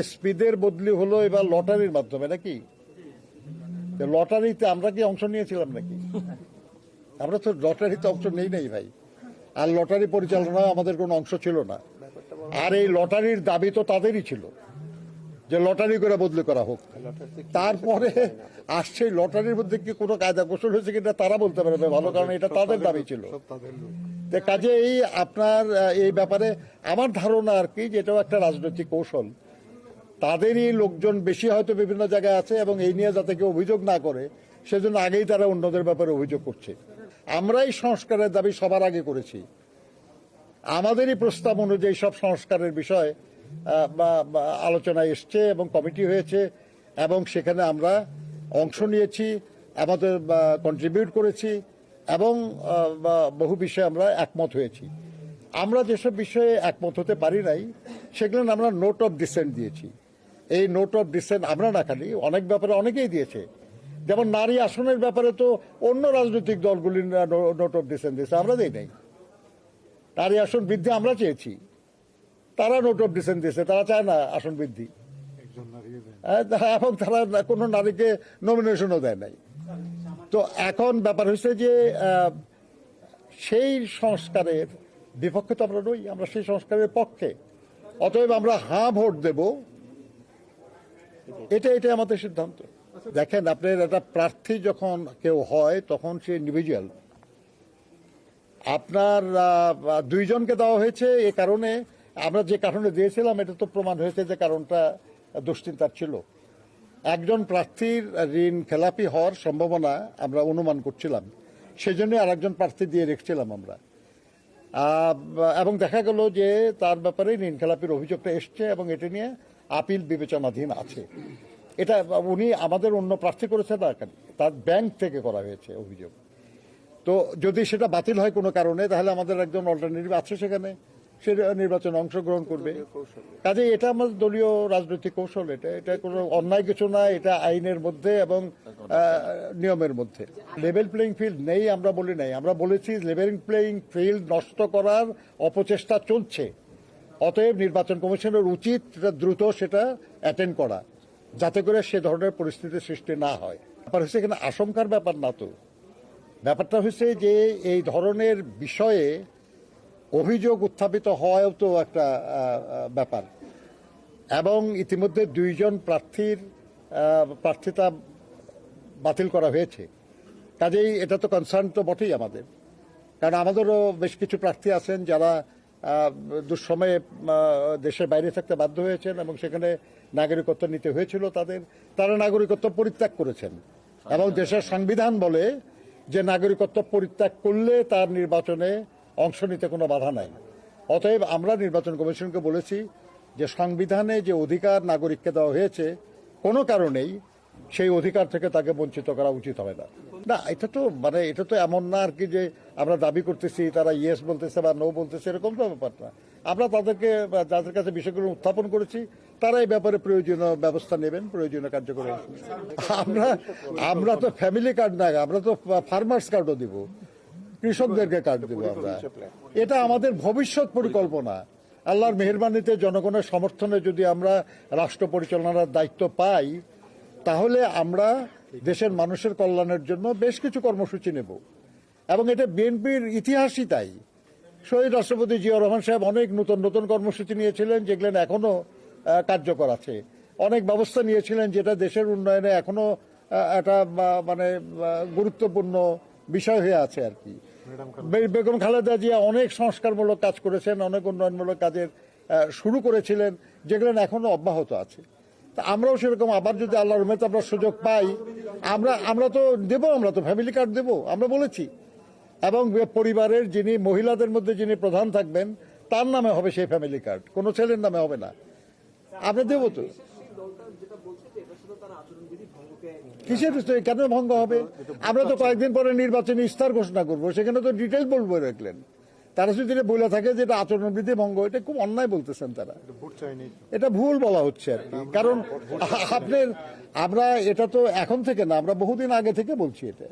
এসপিদের বদলি হলো এবার লটারির মাধ্যমে, নাকি? লটারিতে আমরা কি অংশ নিয়েছিলাম নাকি? আমরা তো লটারিতে অংশ নেই নাই ভাই। আর লটারি পরিচালনায় আমাদের কোনো অংশ ছিল না। আর এই লটারির দাবি তো তাদেরই ছিল, যে লটারি করে বদলি করা হোক। তারপরে আসছে লটারির মধ্যে কি কোনো কায়দা কৌশল হয়েছে কিনা তারা বলতে পারবে ভালো, কারণ এটা তাদের দাবি ছিল। কাজে এই আপনার এই ব্যাপারে আমার ধারণা আর কি, যে এটাও একটা রাজনৈতিক কৌশল। তাদেরই লোকজন বেশি হয়তো বিভিন্ন জায়গায় আছে এবং এই নিয়ে যাতে কেউ অভিযোগ না করে, সেজন্য আগেই তারা অন্যদের ব্যাপারে অভিযোগ করছে। আমরাই সংস্কারের দাবি সবার আগে করেছি। আমাদেরই প্রস্তাব অনুযায়ী সব সংস্কারের বিষয় আলোচনায় এসছে এবং কমিটি হয়েছে এবং সেখানে আমরা অংশ নিয়েছি, আমাদের কন্ট্রিবিউট করেছি এবং বহু বিষয়ে আমরা একমত হয়েছি। আমরা যেসব বিষয়ে একমত হতে পারি নাই, সেগুলো আমরা নোট অফ ডিসেন্ট দিয়েছি। এই নোট অফ ডিসেন্ট আমরা না খালি অনেক ব্যাপারে অনেকেই দিয়েছে। যেমন নারী আসনের ব্যাপারে তো অন্য রাজনৈতিক দলগুলি নোট অফ ডিসেন্ট দিয়েছে আমরা দেই নাই। নারী আসন বৃদ্ধি আমরা চেয়েছি। তারা নোট অফ ডিসেন্ট দিয়েছে তারা চায় না আসন বৃদ্ধি। হ্যাঁ, এবং তারা কোনো নারীকে নমিনেশনও দেয় নাই। তো এখন ব্যাপার হচ্ছে যে সেই সংস্কারের বিপক্ষে তো আমরা নই আমরা সেই সংস্কারের পক্ষে। অতএব আমরা হাঁ ভোট দেব। এটা এটাই আমাদের সিদ্ধান্ত। দেখেন, আপনার একটা প্রার্থী যখন কেউ হয়, তখন সে ইন্ডিভিজুয়াল আপনার দুইজনকে দেওয়া হয়েছে এ কারণে, আমরা যে কারণে দিয়েছিলাম, এটা তো প্রমাণ হয়েছে যে কারণটা দুশ্চিন্তার ছিল। একজন প্রার্থীর ঋণ খেলাপি হওয়ার সম্ভাবনা আমরা অনুমান করছিলাম। সেজন্য আর একজন প্রার্থী দিয়ে রেখেছিলাম আমরা। এবং দেখা গেল যে তার ব্যাপারে ঋণ খেলাপির অভিযোগটা এসছে এবং এটা নিয়ে আপিল বিবেচনাধীন আছে। এটা উনি আমাদের অন্য প্রার্থী করেছে তার ব্যাংক থেকে করা হয়েছে অভিযোগ। তো যদি সেটা বাতিল হয় কোনো কারণে তাহলে আমাদের একজন অল্টারনেটিভ আছে সেখানে। সে নির্বাচনে অংশগ্রহণ করবে। কাজে এটা আমাদের দলীয় রাজনৈতিক কৌশল। এটা এটা কোনো অন্যায় কিছু না এটা আইনের মধ্যে এবং নিয়মের মধ্যে। লেভেল প্লেইং ফিল্ড নেই আমরা বলি নাই। আমরা বলেছি লেভেল প্লেইং ফিল্ড নষ্ট করার অপচেষ্টা চলছে। অতএব নির্বাচন কমিশনের উচিত দ্রুত সেটা অ্যাটেন্ড করা, যাতে করে সে ধরনের পরিস্থিতির সৃষ্টি না হয়। ব্যাপার হচ্ছে এখানে আশঙ্কার ব্যাপার না তো। ব্যাপারটা হচ্ছে যে এই ধরনের বিষয়ে অভিযোগ উত্থাপিত হওয়াও তো একটা ব্যাপার। এবং ইতিমধ্যে দুইজন প্রার্থীর প্রার্থিতা বাতিল করা হয়েছে। কাজেই এটা তো কনসার্ন তো বটেই আমাদের। কারণ আমাদেরও বেশ কিছু প্রার্থী আছেন যারা দুঃসময়ে দেশের বাইরে থাকতে বাধ্য হয়েছেন এবং সেখানে নাগরিকত্ব নিতে হয়েছিল তাদের। তারা নাগরিকত্ব পরিত্যাগ করেছেন এবং দেশের সংবিধান বলে যে নাগরিকত্ব পরিত্যাগ করলে তার নির্বাচনে অংশ নিতে কোনো বাধা নাই। অতএব আমরা নির্বাচন কমিশনকে বলেছি যে সংবিধানে যে অধিকার নাগরিককে দেওয়া হয়েছে, কোনো কারণেই সেই অধিকার থেকে তাকে বঞ্চিত করা উচিত হবে না। না, এটা তো মানে এটা তো এমন না আর কি যে আমরা দাবি করতেছি, তারা ইয়েস বলতেছে বা নো বলতেছে, এরকম তো ব্যাপার না। আমরা তাদেরকে যাদের কাছে বিষয়গুলো উত্থাপন করেছি, তারা এই ব্যাপারে প্রয়োজনীয় ব্যবস্থা নেবেন, প্রয়োজনীয় কার্যক্রম আমরা আমরা তো ফ্যামিলি কার্ড না, আমরা তো ফার্মার্স কার্ডও দিব। কৃষকদেরকে কার্ড দিব আমরা। এটা আমাদের ভবিষ্যৎ পরিকল্পনা। আল্লাহর মেহরবানিতে জনগণের সমর্থনে যদি আমরা রাষ্ট্র পরিচালনার দায়িত্ব পাই তাহলে আমরা দেশের মানুষের কল্যাণের জন্য বেশ কিছু কর্মসূচি নেব। এবং এটা বিএনপির ইতিহাসই তাই। শহীদ রাষ্ট্রপতি জিয়া রহমান সাহেব অনেক নতুন নতুন কর্মসূচি নিয়েছিলেন যেগুলো এখনও কার্যকর আছে। অনেক ব্যবস্থা নিয়েছিলেন যেটা দেশের উন্নয়নে এখনও আহ, একটা মানে গুরুত্বপূর্ণ বিষয় হয়ে আছে আর কি। বেগম খালেদা জিয়া অনেক সংস্কারমূলক কাজ করেছেন অনেক উন্নয়নমূলক কাজের শুরু করেছিলেন যেগুলো এখনও অব্যাহত আছে। আমরাও সেরকম, আবার যদি আল্লাহর রহমতে আমরা সুযোগ পাই, আমরা আমরা তো দেবো, আমরা তো ফ্যামিলি কার্ড দেবো, আমরা বলেছি। এবং পরিবারের যিনি, মহিলাদের মধ্যে যিনি প্রধান থাকবেন, তার নামে হবে সেই ফ্যামিলি কার্ড কোনো ছেলের নামে হবে না। আমরা দেবো তো। কিসের? কেন ভঙ্গ হবে? আমরা তো কয়েকদিন পরে নির্বাচনী ইস্তার ঘোষণা করব, সেখানে তো ডিটেল বলব রাখলেন তারা যদি এটা বলে থাকে যে এটা আচরণবিধি ভঙ্গ এটা খুব অন্যায় বলতেছেন তারা। এটা ভুল বলা হচ্ছে আর কি। কারণ আপনার আমরা এটা তো এখন থেকে না আমরা বহুদিন আগে থেকে বলছি এটা।